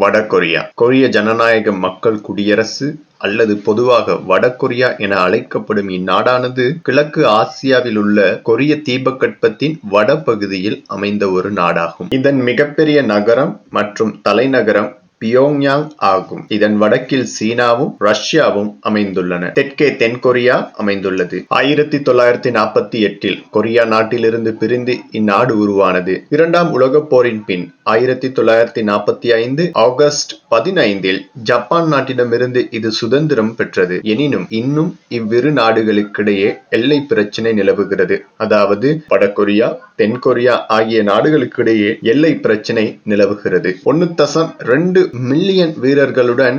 வடகொரியா. கொரிய ஜனநாயக மக்கள் குடியரசு அல்லது பொதுவாக வடகொரியா என அழைக்கப்படும் இந்நாடானது கிழக்கு ஆசியாவில் உள்ள கொரிய தீபகற்பத்தின் வடபகுதியில் அமைந்த ஒரு நாடாகும். இதன் மிகப்பெரிய நகரம் மற்றும் தலைநகரம் பியோங்யாங் ஆகும். இதன் வடக்கில் சீனாவும் ரஷ்யாவும் அமைந்துள்ளன. தெற்கே தென்கொரியா அமைந்துள்ளது. ஆயிரத்தி தொள்ளாயிரத்தி நாற்பத்தி எட்டில் கொரியா நாட்டிலிருந்து பிரிந்து இந்நாடு உருவானது. இரண்டாம் உலகப் போரின் பின் ஆயிரத்தி தொள்ளாயிரத்தி நாற்பத்தி ஐந்து ஆகஸ்ட் பதினைந்தில் ஜப்பான் நாட்டிடமிருந்து இது சுதந்திரம் பெற்றது. எனினும் இன்னும் இவ்விரு நாடுகளுக்கிடையே எல்லை பிரச்சினை நிலவுகிறது. அதாவது வடகொரியா தென்கொரியா ஆகிய நாடுகளுக்கிடையே எல்லை பிரச்சினை நிலவுகிறது. ஒன்னு தசம் ரெண்டு மில்லியன் வீரர்களுடன்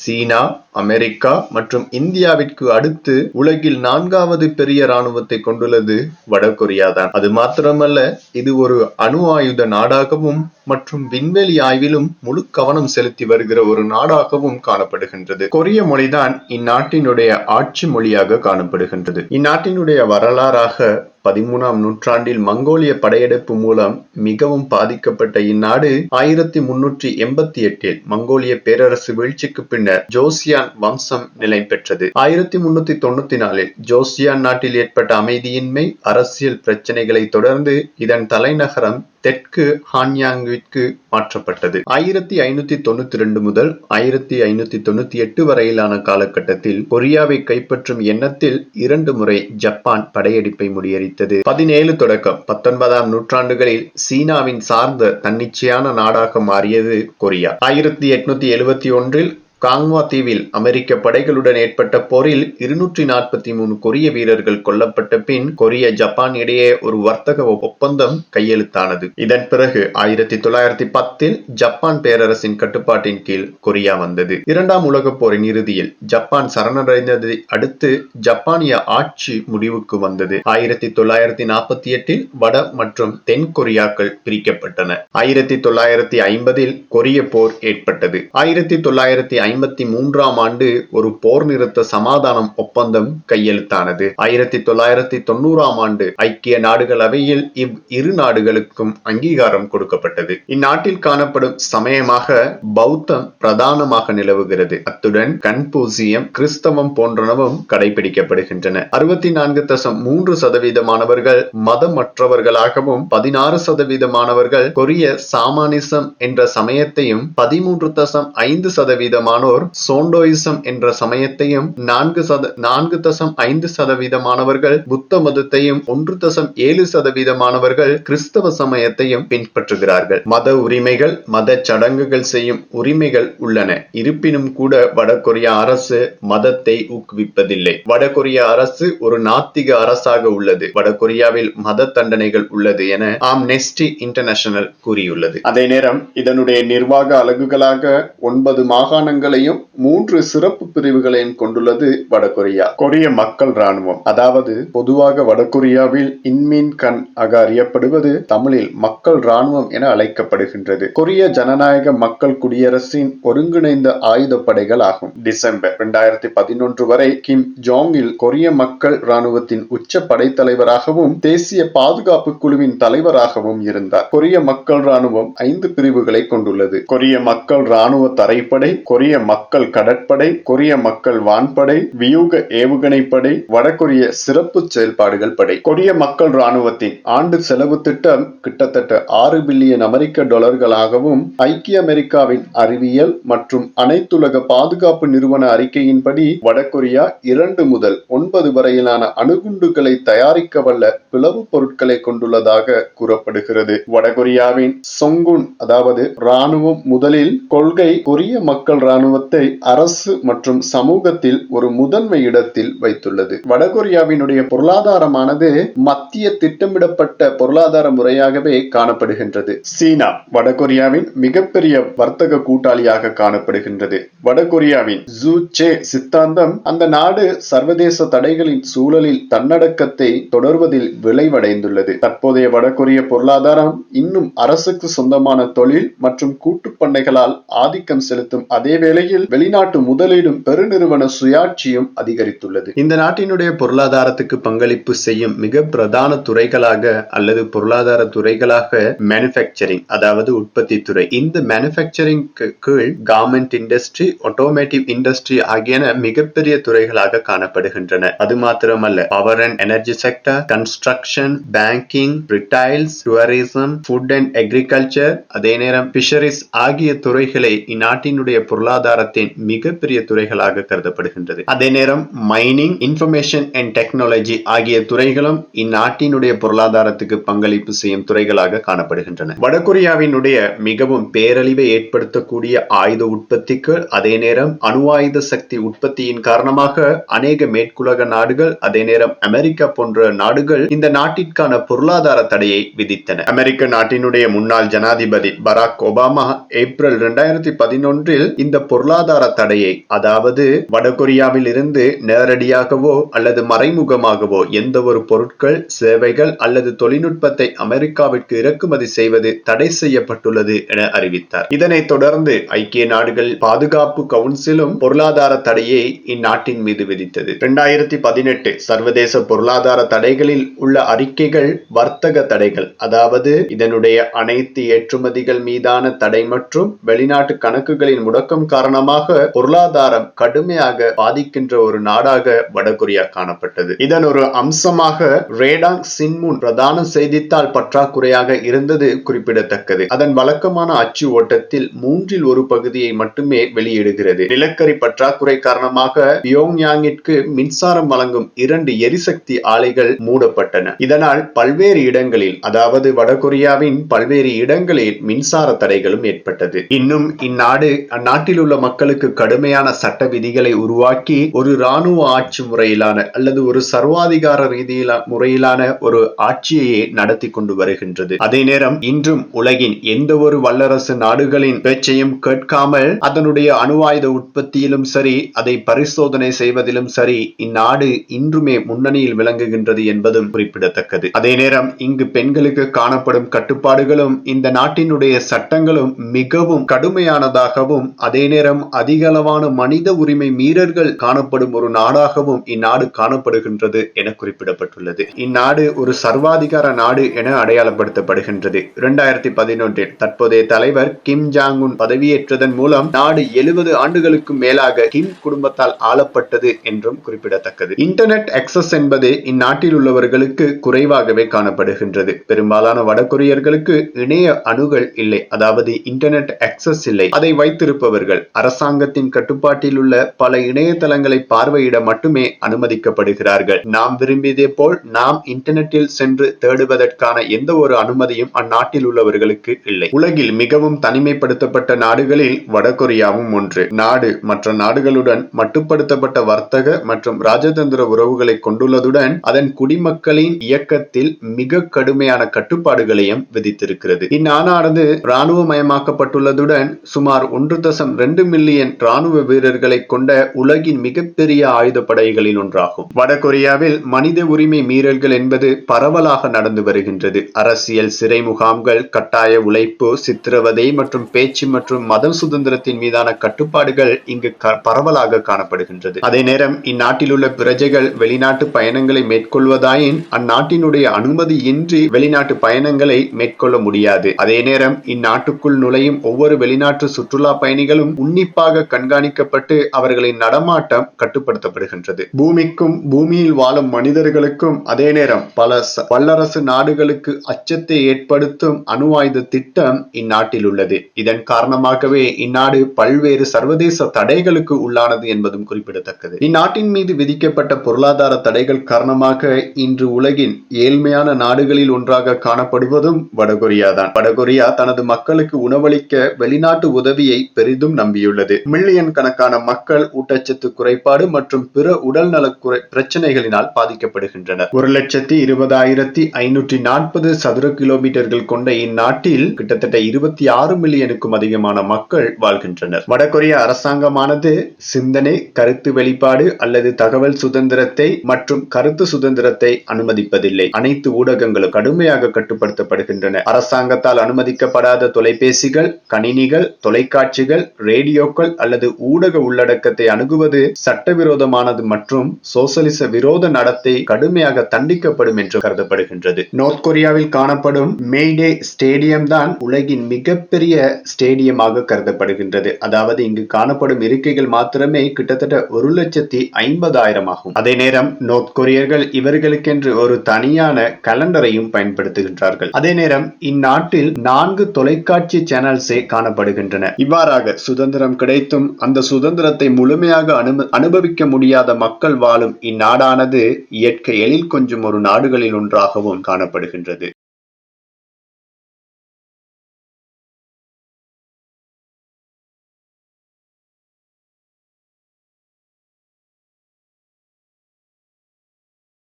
சீனா அமெரிக்கா மற்றும் இந்தியாவிற்கு அடுத்து உலகில் நான்காவது பெரிய ராணுவத்தை கொண்டுள்ளது வடகொரியா தான் அது மாத்திரமல்ல இது ஒரு அணு ஆயுத நாடாகவும் மற்றும் விண்வெளி ஆய்விலும் முழு கவனம் செலுத்தி வருகிற ஒரு நாடாகவும் காணப்படுகின்றது. கொரிய மொழிதான் இந்நாட்டினுடைய ஆட்சி மொழியாக காணப்படுகின்றது. இந்நாட்டினுடைய வரலாறாக பதிமூணாம் நூற்றாண்டில் மங்கோலிய படையெடுப்பு மூலம் மிகவும் பாதிக்கப்பட்ட இந்நாடு ஆயிரத்தி முன்னூற்றி எண்பத்தி எட்டில் மங்கோலிய பேரரசு வீழ்ச்சிக்கு பின்னர் ஜோசியா ஜோசியான் வம்சம் நிலை பெற்றது. ஆயிரத்தி முன்னூத்தி தொண்ணூத்தி நாலில் ஜோசியான் நாட்டில் ஏற்பட்ட அமைதியின்மை அரசியல் பிரச்சனைகளை தொடர்ந்து இதன் தலைநகரம் தெற்கு ஹான்யாங்கிற்கு மாற்றப்பட்டது. ஆயிரத்தி ஐநூத்தி தொண்ணூத்தி ரெண்டு முதல் ஆயிரத்தி ஐநூத்தி தொண்ணூத்தி எட்டு வரையிலான காலகட்டத்தில் கொரியாவை கைப்பற்றும் எண்ணத்தில் இரண்டு முறை ஜப்பான் படையெடுப்பை முறியடித்தது. பதினேழு தொடக்கம் பத்தொன்பதாம் நூற்றாண்டுகளில் சீனாவின் சார்ந்த தன்னிச்சையான நாடாக மாறியது கொரியா. ஆயிரத்தி எட்நூத்தி எழுபத்தி ஒன்றில் காங்வா தீவில் அமெரிக்க படைகளுடன் ஏற்பட்ட போரில் இருநூற்றி நாற்பத்தி மூணு கொரிய வீரர்கள் கொல்லப்பட்ட பின் கொரிய ஜப்பான் இடையே ஒரு வர்த்தக ஒப்பந்தம் கையெழுத்தானது. இதன் பிறகு ஆயிரத்தி தொள்ளாயிரத்தி பத்தில் ஜப்பான் பேரரசின் கட்டுப்பாட்டின் கீழ் கொரியா வந்தது. இரண்டாம் உலகப் போரின் இறுதியில் ஜப்பான் சரணடைந்ததை அடுத்து ஜப்பானிய ஆட்சி முடிவுக்கு வந்தது. ஆயிரத்தி தொள்ளாயிரத்தி நாற்பத்தி எட்டில் வட மற்றும் தென் கொரியாக்கள் பிரிக்கப்பட்டன. ஆயிரத்தி தொள்ளாயிரத்தி ஐம்பதில் கொரிய போர் ஏற்பட்டது. ஆயிரத்தி தொள்ளாயிரத்தி ஐம்பத்தி மூன்றாம் ஆண்டு ஒரு போர் நிறுத்த சமாதானம் ஒப்பந்தம் கையெழுத்தானது. ஆயிரத்தி தொள்ளாயிரத்தி தொண்ணூறாம் ஆண்டு ஐக்கிய நாடுகள் அவையில் இவ் இரு நாடுகளுக்கும் அங்கீகாரம் கொடுக்கப்பட்டது. இந்நாட்டில் காணப்படும் சமயமாக பௌத்தம் பிரதானமாக நிலவுகிறது. அத்துடன் கன்பூசியம் கிறிஸ்தவம் போன்றனவும் கடைபிடிக்கப்படுகின்றன. அறுபத்தி நான்கு தசம் மூன்று சதவீதமானவர்கள் மதமற்றவர்களாகவும் பதினாறு சதவீதமானவர்கள் கொரிய சாமானிசம் என்ற சமயத்தையும் பதிமூன்று தசம் ஐந்து சதவீதமான சதவீதமானோர் சோண்டோயிசம் என்ற சமயத்தையும் நான்கு சத நான்கு தசம் ஐந்து சதவீதமானவர்கள் புத்த மதத்தையும் ஒன்று தசம் ஏழு சதவீதமானவர்கள் கிறிஸ்தவ சமயத்தையும் பின்பற்றுகிறார்கள். மத உரிமைகள் மத சடங்குகள் செய்யும் உரிமைகள் உள்ளன. இருப்பினும் கூட வடகொரிய அரசு மதத்தை ஊக்குவிப்பதில்லை. வடகொரிய அரசு ஒரு நாத்திக அரசாக உள்ளது. வடகொரியாவில் மத தண்டனைகள் உள்ளது என ஆம்னெஸ்டி இன்டர்நேஷனல் கூறியுள்ளது. அதே நேரம் இதனுடைய நிர்வாக அலகுகளாக ஒன்பது மாகாணங்கள் படைகளையும் மூன்று சிறப்பு பிரிவுகளையும் கொண்டுள்ளது வடகொரியா. கொரிய மக்கள் ராணுவம் அதாவது பொதுவாக வடகொரியாவில் இன்மீன் கண் ஆக அறியப்படுவது தமிழில் மக்கள் ராணுவம் என அழைக்கப்படுகின்றது. கொரிய ஜனநாயக மக்கள் குடியரசின் ஒருங்கிணைந்த ஆயுத படைகள் ஆகும். டிசம்பர் இரண்டாயிரத்தி பதினொன்று வரை கிம் ஜோங்கில் கொரிய மக்கள் ராணுவத்தின் உச்ச படைத்தலைவராகவும் தேசிய பாதுகாப்பு குழுவின் தலைவராகவும் இருந்தார். கொரிய மக்கள் ராணுவம் ஐந்து பிரிவுகளை கொண்டுள்ளது. கொரிய மக்கள் ராணுவ தரைப்படை கொரிய மக்கள் கடற்படை கொரிய மக்கள் வான்படை வியூக ஏவுகணை படை வடகொரிய சிறப்பு செயல்பாடுகள் படை. கொரிய மக்கள் ராணுவத்தின் ஆண்டு செலவு திட்டம் கிட்டத்தட்ட ஆறு பில்லியன் அமெரிக்க டாலர்களாகவும் ஐக்கிய அமெரிக்காவின் அறிவியல் மற்றும் அனைத்துலக பாதுகாப்பு நிறுவன அறிக்கையின்படி வடகொரியா இரண்டு முதல் ஒன்பது வரையிலான அணுகுண்டுகளை தயாரிக்க வல்ல பிளவு பொருட்களை கொண்டுள்ளதாக கூறப்படுகிறது. வடகொரியாவின் சொங்குன் அதாவது ராணுவம் முதலில் கொள்கை கொரிய மக்கள் ராணுவத்தை அரசு மற்றும் சமூகத்தில் ஒரு முதன்மை இடத்தில் வைத்துள்ளது. வடகொரியாவினுடைய பொருளாதாரமானது மத்திய திட்டமிடப்பட்ட பொருளாதார முறையாகவே காணப்படுகின்றது. சீனா வடகொரியாவின் மிகப்பெரிய வர்த்தக கூட்டாளியாக காணப்படுகின்றது. வடகொரியாவின் ஜூ சே சித்தாந்தம் அந்த நாடு சர்வதேச தடைகளின் சூழலில் தன்னடக்கத்தை தொடர்வதில் விளைவடைந்துள்ளது. தற்போதைய வடகொரிய பொருளாதாரம் இன்னும் அரசுக்கு சொந்தமான தொழில் மற்றும் கூட்டுப் பண்ணைகளால் ஆதிக்கம் செலுத்தும் அதேவேளை இந்நிலையில் வெளிநாட்டு முதலீடும் பெருநிறுவன சுயாட்சியும் அதிகரித்துள்ளது. இந்த நாட்டினுடைய பொருளாதாரத்துக்கு பங்களிப்பு செய்யும் மிக பிரதான துறைகளாக அல்லது பொருளாதார துறைகளாக மேனுபேக்சரிங் அதாவது உற்பத்தி துறை. இந்த மேனுபேக்சரிங் கீழ் கார்மெண்ட் இண்டஸ்ட்ரி ஆட்டோமேட்டிவ் இண்டஸ்ட்ரி ஆகியன மிகப்பெரிய துறைகளாக காணப்படுகின்றன. அது மாத்திரமல்ல power and energy sector construction banking retails tourism food and agriculture அதே நேரம் பிஷரிஸ் ஆகிய துறைகளை இந்நாட்டினுடைய பொருளாதார பொருளாதாரத்தின் மிகப்பெரிய துறைகளாக கருதப்படுகின்றது. அதே நேரம் மைனிங் இன்ஃபர்மேஷன் அண்ட் டெக்னாலஜி ஆகிய துறைகளும் இந்நாட்டினுடைய பொருளாதாரத்துக்கு பங்களிப்பு செய்யும் துறைகளாக காணப்படுகின்றன. வடகொரியாவினுடைய மிகவும் பேரழிவை ஏற்படுத்தக்கூடிய ஆயுத உற்பத்திக்கு அதே நேரம் அணு ஆயுத சக்தி உற்பத்தியின் காரணமாக அநேக மேற்குலக நாடுகள் அதே நேரம் அமெரிக்கா போன்ற நாடுகள் இந்த நாட்டிற்கான பொருளாதார தடையை விதித்தன. அமெரிக்க நாட்டினுடைய முன்னாள் ஜனாதிபதி பராக் ஒபாமா ஏப்ரல் இரண்டாயிரத்தி பதினொன்றில் இந்த பொருளாதார தடையை அதாவது வடகொரியாவில் இருந்து நேரடியாகவோ அல்லது மறைமுகமாகவோ எந்த ஒரு பொருட்கள் சேவைகள் அல்லது தொழில்நுட்பத்தை அமெரிக்காவிற்கு இறக்குமதி செய்வது தடை செய்யப்பட்டுள்ளது என அறிவித்தார். இதனைத் தொடர்ந்து ஐக்கிய நாடுகள் பாதுகாப்பு கவுன்சிலும் பொருளாதார தடையை இந்நாட்டின் மீது விதித்தது. இரண்டாயிரத்தி பதினெட்டு சர்வதேச பொருளாதார தடைகளில் உள்ள அறிக்கைகள் வர்த்தக தடைகள் அதாவது இதனுடைய அனைத்து ஏற்றுமதிகள் மீதான தடை மற்றும் வெளிநாட்டு கணக்குகளின் முடக்கம் காரணமாக பொருளாதாரம் கடுமையாக பாதிக்கின்ற ஒரு நாடாக வடகொரியா காணப்பட்டது. இதன் ஒரு அம்சமாக ரேடாங் சின்முன் பிரதான செய்தித்தாள் பற்றாக்குறையாக இருந்தது குறிப்பிடத்தக்கது. அதன் வழக்கமான அச்சு ஓட்டத்தில் மூன்றில் ஒரு பகுதியை மட்டுமே வெளியிடுகிறது. நிலக்கரி பற்றாக்குறை காரணமாக பியோங்யாங்கிற்கு மின்சாரம் வழங்கும் இரண்டு எரிசக்தி ஆலைகள் மூடப்பட்டன. இதனால் பல்வேறு இடங்களில் அதாவது வடகொரியாவின் பல்வேறு இடங்களில் மின்சார தடைகளும் ஏற்பட்டது. இன்னும் இந்நாடு அந்நாட்டில் உள்ள மக்களுக்கு கடுமையான சட்ட விதிகளை உருவாக்கி ஒரு இராணுவ ஆட்சி முறையிலான அல்லது ஒரு சர்வாதிகார ரீதியிலான முறையிலான ஒரு ஆட்சியையே நடத்தி கொண்டு வருகின்றது. அதே நேரம் இன்றும் உலகின் எந்த ஒரு வல்லரசு நாடுகளின் பேச்சையும் கேட்காமல் அதனுடைய அணு ஆயுத உற்பத்தியிலும் சரி அதை பரிசோதனை செய்வதிலும் சரி இந்நாடு இன்றுமே முன்னணியில் விளங்குகின்றது என்பதும் குறிப்பிடத்தக்கது. அதே நேரம் இங்கு பெண்களுக்கு காணப்படும் கட்டுப்பாடுகளும் இந்த நாட்டினுடைய சட்டங்களும் மிகவும் கடுமையானதாகவும் அதே நேரம் அதிகளவான மனித உரிமை மீறல்கள் காணப்படும் ஒரு நாடாகவும் இந்நாடு காணப்படுகின்றது என குறிப்பிடப்பட்டுள்ளது. இந்நாடு ஒரு சர்வாதிகார நாடு என அடையாளப்படுத்தப்படுகின்றது. இரண்டாயிரத்தி பதினொன்றில் தற்போதைய தலைவர் கிம் ஜாங் உன் பதவியேற்றதன் மூலம் நாடு எழுபது ஆண்டுகளுக்கும் மேலாக கிம் குடும்பத்தால் ஆளப்பட்டது என்றும் குறிப்பிடத்தக்கது. இன்டர்நெட் அக்சஸ் என்பது இந்நாட்டில் உள்ளவர்களுக்கு குறைவாகவே காணப்படுகின்றது. பெரும்பாலான வடகொரியர்களுக்கு இணைய அணுகல் இல்லை. அதாவது இன்டர்நெட் அக்சஸ் இல்லை. அதை வைத்திருப்பவர்கள் அரசாங்கத்தின் கட்டுப்பாட்டில் உள்ள பல இணையதளங்களை பார்வையிட மட்டுமே அனுமதிக்கப்படுகிறார்கள். நாம் விரும்பியதே போல் நாம் இன்டர்நெட்டில் சென்று தேடுவதற்கான எந்த ஒரு அனுமதியும் அந்நாட்டில் உள்ளவர்களுக்கு இல்லை. உலகில் மிகவும் தனிமைப்படுத்தப்பட்ட நாடுகளில் வடகொரியாவும் ஒன்று. நாடு மற்ற நாடுகளுடன் மட்டுப்படுத்தப்பட்ட வர்த்தக மற்றும் ராஜதந்திர உறவுகளை கொண்டுள்ளதுடன் அதன் குடிமக்களின் இயக்கத்தில் மிக கடுமையான கட்டுப்பாடுகளையும் விதித்திருக்கிறது. இந்நாடானது இராணுவமயமாக்கப்பட்டுள்ளதுடன் சுமார் ஒன்று தசம் ரெண்டு இரண்டு மில்லியன் ராணுவ வீரர்களை கொண்ட உலகின் மிகப்பெரிய ஆயுதப்படைகளில் ஒன்றாகும். வடகொரியாவில் மனித உரிமை மீறல்கள் என்பது பரவலாக நடந்து வருகின்றது. அரசியல் சிறை முகாம்கள் கட்டாய உழைப்பு சித்திரவதை மற்றும் பேச்சு மற்றும் மதம் சுதந்திரத்தின் மீதான கட்டுப்பாடுகள் இங்கு பரவலாக காணப்படுகின்றது. அதே நேரம் இந்நாட்டில் உள்ள பிரஜைகள் வெளிநாட்டு பயணங்களை மேற்கொள்வதாயின் அந்நாட்டினுடைய அனுமதி இன்றி வெளிநாட்டு பயணங்களை மேற்கொள்ள முடியாது. அதே நேரம் இந்நாட்டுக்குள் நுழையும் ஒவ்வொரு வெளிநாட்டு சுற்றுலா பயணிகளும் உன்னிப்பாக கண்காணிக்கப்பட்டு அவர்களின் நடமாட்டம் கட்டுப்படுத்தப்படுகின்றது. பூமிக்கும் பூமியில் வாழும் மனிதர்களுக்கும் அதே நேரம் பல வல்லரசு நாடுகளுக்கு அச்சத்தை ஏற்படுத்தும் அணு ஆயுத திட்டம் இந்நாட்டில் உள்ளது. இதன் காரணமாகவே இந்நாடு பல்வேறு சர்வதேச தடைகளுக்கு உள்ளானது என்பதும் குறிப்பிடத்தக்கது. இந்நாட்டின் மீது விதிக்கப்பட்ட பொருளாதார தடைகள் காரணமாக இன்று உலகின் ஏழ்மையான நாடுகளில் ஒன்றாக காணப்படுவதும் வடகொரியா தான் வடகொரியா தனது மக்களுக்கு உணவளிக்க வெளிநாட்டு உதவியை பெரிதும் நம்பியுள்ளது. மில்லியன் கணக்கான மக்கள் ஊட்டச்சத்து குறைபாடு மற்றும் பிற உடல்நல பிரச்சனைகளினால் பாதிக்கப்படுகின்றனர். ஒரு லட்சத்தி இருபதாயிரத்தி ஐநூற்றி நாற்பது சதுர கிலோமீட்டர்கள் கொண்ட இந்நாட்டில் கிட்டத்தட்ட இருபத்தி ஆறு மில்லியனுக்கும் அதிகமான மக்கள் வாழ்கின்றனர். வடகொரிய அரசாங்கமானது சிந்தனை கருத்து வெளிப்பாடு அல்லது தகவல் சுதந்திரத்தை மற்றும் கருத்து சுதந்திரத்தை அனுமதிப்பதில்லை. அனைத்து ஊடகங்களும் கடுமையாக கட்டுப்படுத்தப்படுகின்றன. அரசாங்கத்தால் அனுமதிக்கப்படாத தொலைபேசிகள் கணினிகள் தொலைக்காட்சிகள் ரேடியோ ரேடியோக்கள் அல்லது ஊடக உள்ளடக்கத்தை அணுகுவது சட்டவிரோதமானது மற்றும் சோசலிச விரோத நடத்தை கடுமையாக தண்டிக்கப்படும் என்று கருதப்படுகின்றது. நோர்த் கொரியாவில் காணப்படும் மேய்டே ஸ்டேடியம் தான் உலகின் மிகப்பெரிய ஸ்டேடியமாக கருதப்படுகின்றது. அதாவது இங்கு காணப்படும் இருக்கைகள் மாத்திரமே கிட்டத்தட்ட ஒரு லட்சத்தி ஐம்பதாயிரம் ஆகும். அதே நேரம் நோர்த் கொரியர்கள் இவர்களுக்கென்று ஒரு தனியான கலண்டரையும் பயன்படுத்துகின்றார்கள். அதே நேரம் இந்நாட்டில் நான்கு தொலைக்காட்சி சேனல்ஸே காணப்படுகின்றன. இவ்வாறாக சுதந்திர சுதந்திரம் கிடைத்தும் அந்த சுதந்திரத்தை முழுமையாக அனு அனுபவிக்க முடியாத மக்கள் வாழும் இந்நாடானது இயற்கை எழில் கொஞ்சும் ஒரு நாடுகளில் ஒன்றாகவும் காணப்படுகின்றது.